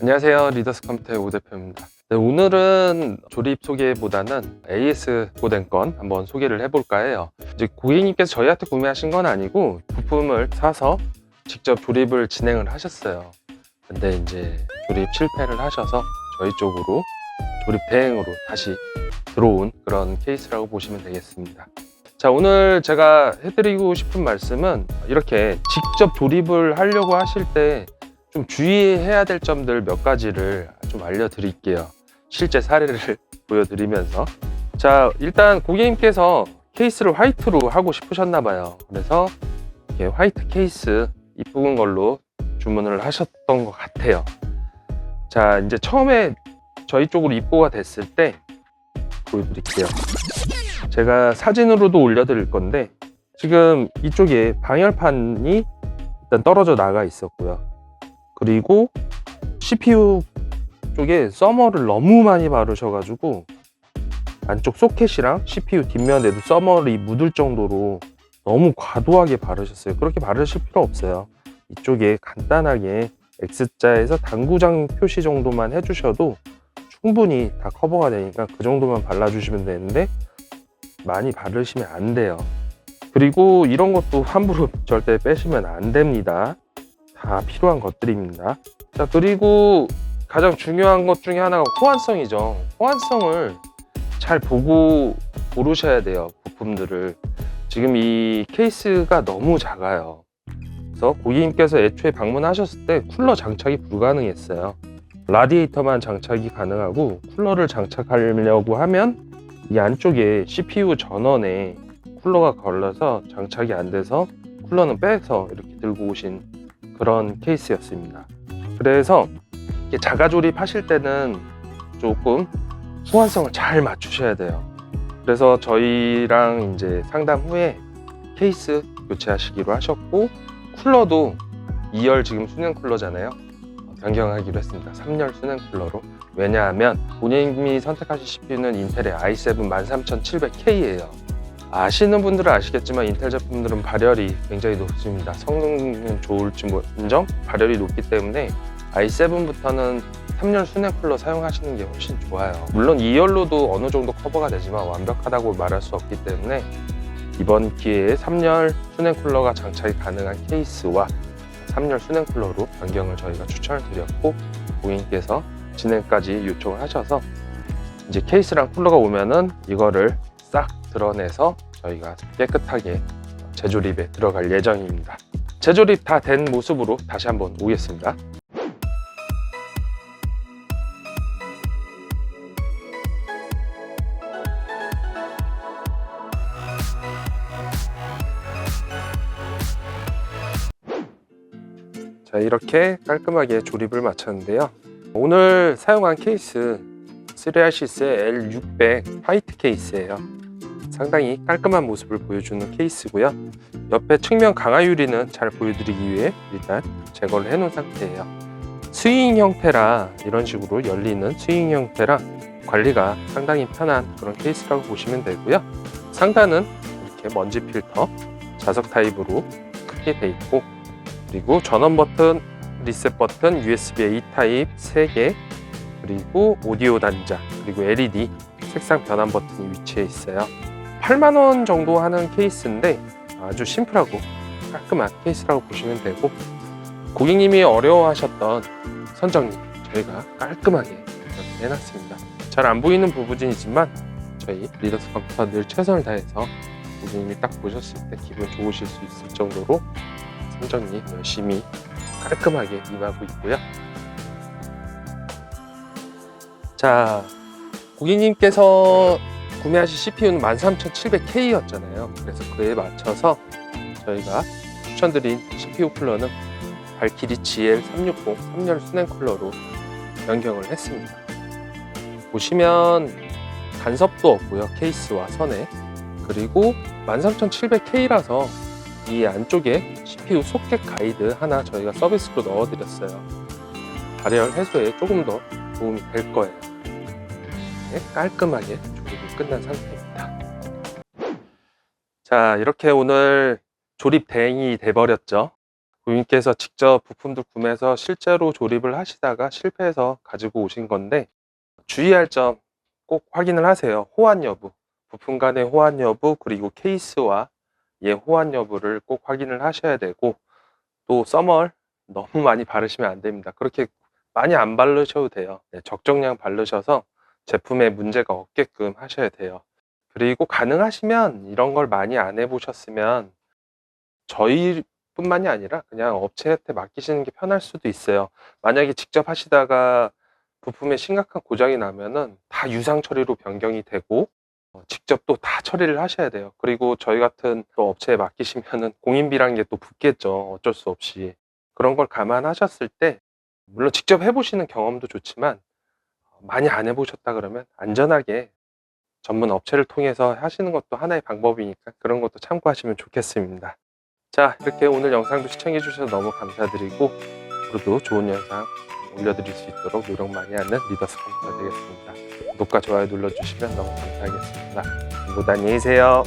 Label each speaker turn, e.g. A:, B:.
A: 안녕하세요. 리더스 컴퓨터의 오 대표입니다. 네, 오늘은 조립 소개보다는 AS 고된 건 한번 소개를 해볼까 해요. 이제 고객님께서 저희한테 구매하신 건 아니고 부품을 사서 직접 조립을 진행을 하셨어요. 근데 이제 조립 실패를 하셔서 저희 쪽으로 조립 대행으로 다시 들어온 그런 케이스라고 보시면 되겠습니다. 자, 오늘 제가 해드리고 싶은 말씀은 이렇게 직접 조립을 하려고 하실 때 좀 주의해야 될 점들 몇 가지를 좀 알려드릴게요. 실제 사례를 보여드리면서. 자, 일단 고객님께서 케이스를 화이트로 하고 싶으셨나 봐요. 그래서 화이트 케이스 이쁜 걸로 주문을 하셨던 것 같아요. 자, 이제 처음에 저희 쪽으로 입고가 됐을 때 보여드릴게요. 제가 사진으로도 올려드릴 건데 지금 이쪽에 방열판이 일단 떨어져 나가 있었고요. 그리고 CPU 쪽에 서머를 너무 많이 바르셔가지고 안쪽 소켓이랑 CPU 뒷면에도 서머를 묻을 정도로 너무 과도하게 바르셨어요. 그렇게 바르실 필요 없어요. 이쪽에 간단하게 X자에서 당구장 표시 정도만 해주셔도 충분히 다 커버가 되니까 그 정도만 발라주시면 되는데 많이 바르시면 안 돼요. 그리고 이런 것도 함부로 절대 빼시면 안 됩니다. 다 필요한 것들입니다. 자, 그리고 가장 중요한 것 중에 하나가 호환성이죠. 호환성을 잘 보고 고르셔야 돼요. 부품들을. 지금 이 케이스가 너무 작아요. 그래서 고객님께서 애초에 방문하셨을 때 쿨러 장착이 불가능했어요. 라디에이터만 장착이 가능하고 쿨러를 장착하려고 하면 이 안쪽에 CPU 전원에 쿨러가 걸려서 장착이 안 돼서 쿨러는 빼서 이렇게 들고 오신 그런 케이스였습니다. 그래서 이렇게 자가 조립 하실 때는 조금 호환성을 잘 맞추셔야 돼요. 그래서 저희랑 이제 상담 후에 케이스 교체하시기로 하셨고 쿨러도 2열 지금 수냉 쿨러잖아요. 변경하기로 했습니다. 3열 수냉 쿨러로. 왜냐하면 본인이 선택하신 CPU는 인텔의 i7 13700K예요. 아시는 분들은 아시겠지만 인텔 제품들은 발열이 굉장히 높습니다. 성능은 좋을지 인정 발열이 높기 때문에 i7부터는 3열 수냉 쿨러 사용하시는 게 훨씬 좋아요. 물론 2열로도 어느 정도 커버가 되지만 완벽하다고 말할 수 없기 때문에 이번 기회에 3열 수냉 쿨러가 장착이 가능한 케이스와 3열 수냉 쿨러로 변경을 저희가 추천을 드렸고 고객님께서 진행까지 요청을 하셔서 이제 케이스랑 쿨러가 오면은 이거를 싹 드러내서 저희가 깨끗하게 재조립에 들어갈 예정입니다. 재조립 다 된 모습으로 다시 한번 오겠습니다. 자 이렇게 깔끔하게 조립을 마쳤는데요. 오늘 사용한 케이스 3RC스의 L600 화이트 케이스예요. 상당히 깔끔한 모습을 보여주는 케이스고요. 옆에 측면 강화 유리는 잘 보여드리기 위해 일단 제거를 해놓은 상태예요. 스윙 형태라 이런 식으로 열리는 스윙 형태라 관리가 상당히 편한 그런 케이스라고 보시면 되고요. 상단은 이렇게 먼지 필터 자석 타입으로 크게 돼 있고 그리고 전원 버튼, 리셋 버튼, USB-A 타입 3개 그리고 오디오 단자 그리고 LED 색상 변환 버튼이 위치해 있어요. 8만 원 정도 하는 케이스인데 아주 심플하고 깔끔한 케이스라고 보시면 되고 고객님이 어려워하셨던 선정리 저희가 깔끔하게 해놨습니다. 잘 안 보이는 부분이지만 저희 리더스 컴퓨터 늘 최선을 다해서 고객님이 딱 보셨을 때 기분 좋으실 수 있을 정도로 선정리 열심히 깔끔하게 임하고 있고요. 자, 고객님께서 구매하신 CPU는 13700K였잖아요. 그래서 그에 맞춰서 저희가 추천드린 CPU 쿨러는 발키리 GL360 3열 수냉 쿨러로 변경을 했습니다. 보시면 간섭도 없고요. 케이스와 선에. 그리고 13700K라서 이 안쪽에 CPU 소켓 가이드 하나 저희가 서비스로 넣어드렸어요. 발열 해소에 조금 더 도움이 될 거예요. 네, 깔끔하게 끝난 상태입니다. 자, 이렇게 오늘 조립 대행이 돼버렸죠. 고객님께서 직접 부품들 구매해서 실제로 조립을 하시다가 실패해서 가지고 오신 건데 주의할 점 꼭 확인을 하세요. 호환 여부, 부품 간의 호환 여부, 그리고 케이스와 얘 호환 여부를 꼭 확인을 하셔야 되고 또 써멀 너무 많이 바르시면 안 됩니다. 그렇게 많이 안 바르셔도 돼요. 네, 적정량 바르셔서 제품에 문제가 없게끔 하셔야 돼요. 그리고 가능하시면 이런 걸 많이 안 해보셨으면 저희뿐만이 아니라 그냥 업체한테 맡기시는 게 편할 수도 있어요. 만약에 직접 하시다가 부품에 심각한 고장이 나면은 다 유상 처리로 변경이 되고 어, 직접 또 다 처리를 하셔야 돼요. 그리고 저희 같은 또 업체에 맡기시면은 공인비라는 게 또 붙겠죠. 어쩔 수 없이. 그런 걸 감안하셨을 때 물론 직접 해보시는 경험도 좋지만 많이 안 해보셨다 그러면 안전하게 전문 업체를 통해서 하시는 것도 하나의 방법이니까 그런 것도 참고하시면 좋겠습니다. 자, 이렇게 오늘 영상도 시청해 주셔서 너무 감사드리고 앞으로도 좋은 영상 올려드릴 수 있도록 노력 많이 하는 리더스 컴퓨터 되겠습니다. 구독과 좋아요 눌러주시면 너무 감사하겠습니다. 모두 안녕히 계세요.